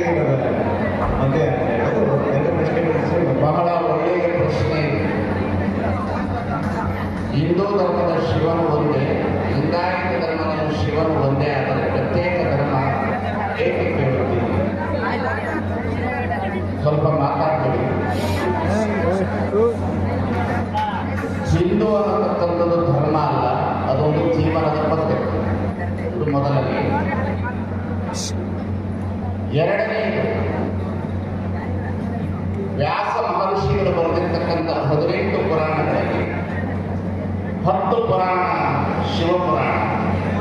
ತೆಗಿತಾರೆ ಮತ್ತೆ. ಹಿಂದೂ ಧರ್ಮದ ಶಿವನು ಒಂದೇ ಲಿಂಗಾಯತ ಧರ್ಮದ ಶಿವನು ಒಂದೇ ಆದರೆ ಪ್ರತ್ಯೇಕ ಧರ್ಮ ಏಕೆ ಕೇಳುತ್ತೀನಿ ಸ್ವಲ್ಪ ಮಾತಾಡ್ತೀವಿ ಎರಡನೆಯದು ವ್ಯಾಸ ಮಹರ್ಷಿಗಳು ಬರೆದಿರ್ತಕ್ಕಂಥ ಹದಿನೆಂಟು ಪುರಾಣಗಳಲ್ಲಿ ಹತ್ತು ಪುರಾಣ ಶಿವಪುರಾಣ,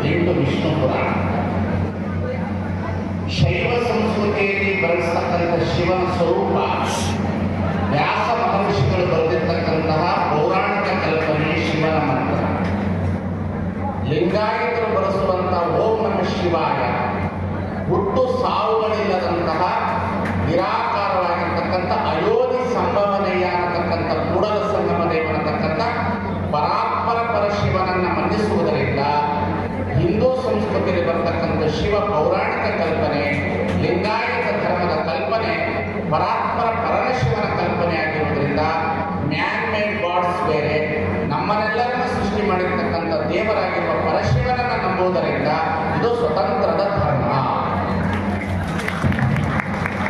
ಎಂಟು ವಿಷ್ಣು ಪುರಾಣ. ಶೈವ ಸಂಸ್ಕೃತಿಯಲ್ಲಿ ಬಳಸ್ತಕ್ಕಂಥ ಶಿವನ ಸ್ವರೂಪ, ವ್ಯಾಸ ಮಹರ್ಷಿಗಳು ಬರೆದಿರ್ತಕ್ಕಂತಹ ಪೌರಾಣಿಕ ಕಲ್ಪನೆ ಶಿವನ ಮಂತ್ರ. ಲಿಂಗಾಯತರು ಬಳಸುವಂತಹ ಓಂ ನಮ ಶಿವಾಯ. ಹುಟ್ಟು ಸಾವುಗಳಿಲ್ಲದಂತಹ ನಿರಾಕಾರವಾಗಿರ್ತಕ್ಕಂಥ ಅಯೋಧ್ಯ ಸಂಭವನೆಯ ಅನ್ನತಕ್ಕಂಥ ಕೂಡಲ ಸಂಗಮ ಪರಾತ್ಪರ ಪರಶಿವನನ್ನ ಮನ್ನಿಸುವುದರಿಂದ ಹಿಂದೂ ಸಂಸ್ಕೃತಿಯಲ್ಲಿ ಬರತಕ್ಕಂಥ ಶಿವ ಪೌರಾಣಿಕ ಕಲ್ಪನೆ, ಲಿಂಗಾಯತ ಧರ್ಮದ ಕಲ್ಪನೆ, ಪರಾತ್ಪರ ಪರಮಶಿವನ ಕಲ್ಪನೆ ಆಗಿರುವುದರಿಂದ ಮ್ಯಾನ್ ಮೇಡ್ ಗಾಡ್ಸ್ ಬೇರೆ, ನಮ್ಮನ್ನೆಲ್ಲರನ್ನ ಸೃಷ್ಟಿ ಮಾಡಿರ್ತಕ್ಕಂಥ ದೇವರಾಗಿರುವ ಪರಶಿವನನ್ನ ನಂಬುವುದರಿಂದ ಇದು ಸ್ವತಂತ್ರದ